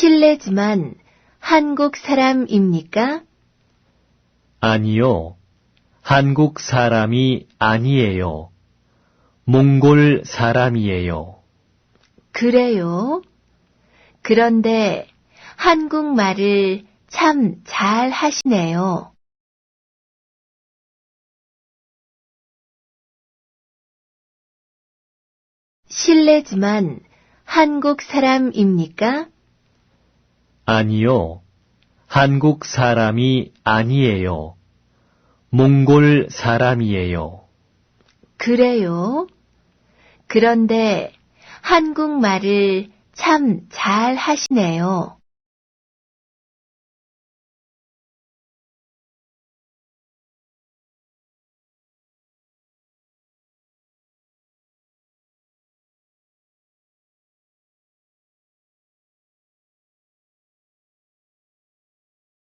실례지만 한국 사람입니까? 아니요. 한국 사람이 아니에요. 몽골 사람이에요. 그래요. 그런데 한국말을 참 잘 하시네요. 실례지만 한국 사람입니까? 아니요. 한국 사람이 아니에요. 몽골 사람이에요. 그래요. 그런데 한국말을 참 잘 하시네요.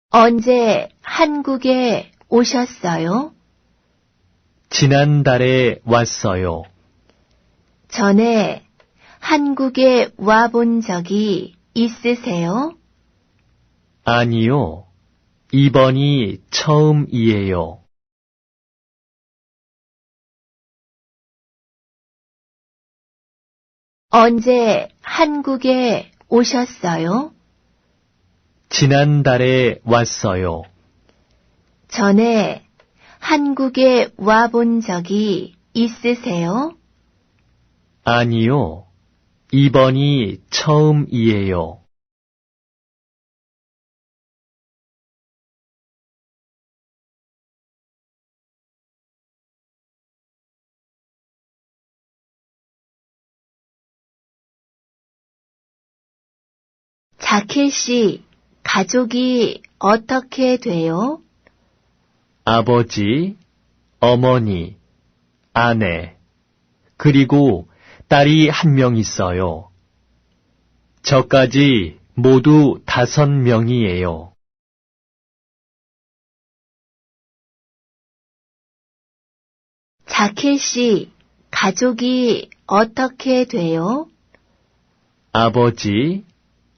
언제 한국에 오셨어요? 지난달에 왔어요. 전에 한국에 와 본 적이 있으세요? 아니요. 이번이 처음이에요. 언제 한국에 오셨어요? 지난달에 왔어요. 전에 한국에 와 본 적이 있으세요? 아니요. 이번이 처음이에요. 자켓 씨, 가족이 어떻게 돼요? 아버지, 어머니, 아내, 그리고 딸이 한 명 있어요. 저까지 모두 다섯 명이에요. 자켓 씨, 가족이 어떻게 돼요? 아버지,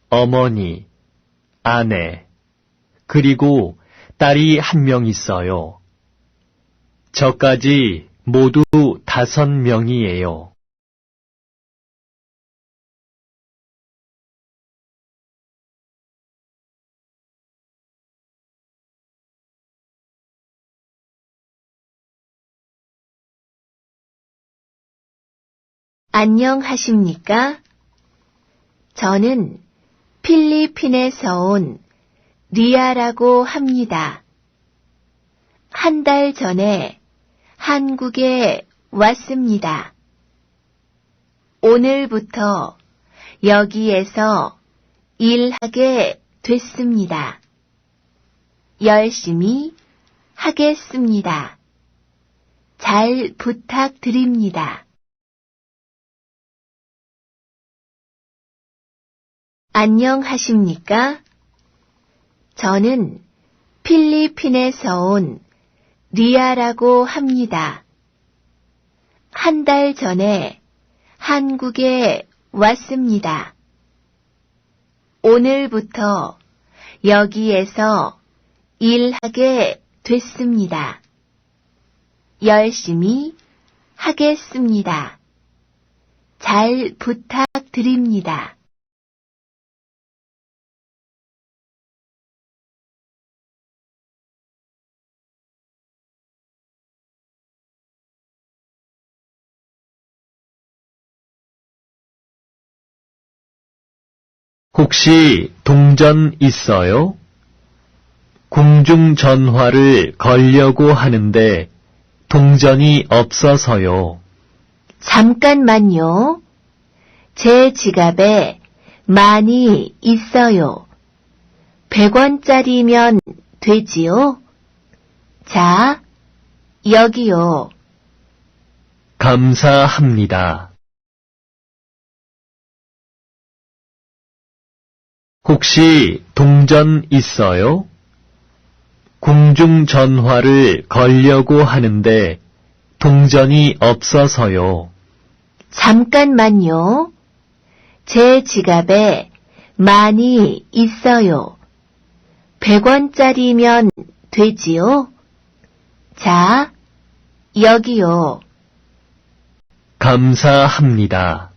어머니, 아내, 그리고 딸이 한 명 있어요. 저까지 모두 다섯 명이에요. 안녕하십니까? 저는 필리핀에서 온 리아라고 합니다. 한 달 전에 한국에 왔습니다. 오늘부터 여기에서 일하게 됐습니다. 열심히 하겠습니다. 잘 부탁드립니다. 안녕하십니까? 저는 필리핀에서 온 리아라고 합니다. 한 달 전에 한국에 왔습니다. 오늘부터 여기에서 일하게 됐습니다. 열심히 하겠습니다. 잘 부탁드립니다. 혹시 동전 있어요? 궁중 전화를 걸려고 하는데 동전이 없어서요. 잠깐만요. 제 지갑에 많이 있어요. 100원짜리면 되지요? 자, 여기요. 감사합니다. 혹시 동전 있어요? 궁중 전화를 걸려고 하는데 동전이 없어서요. 잠깐만요. 제 지갑에 많이 있어요. 100원짜리면 되지요? 자, 여기요. 감사합니다.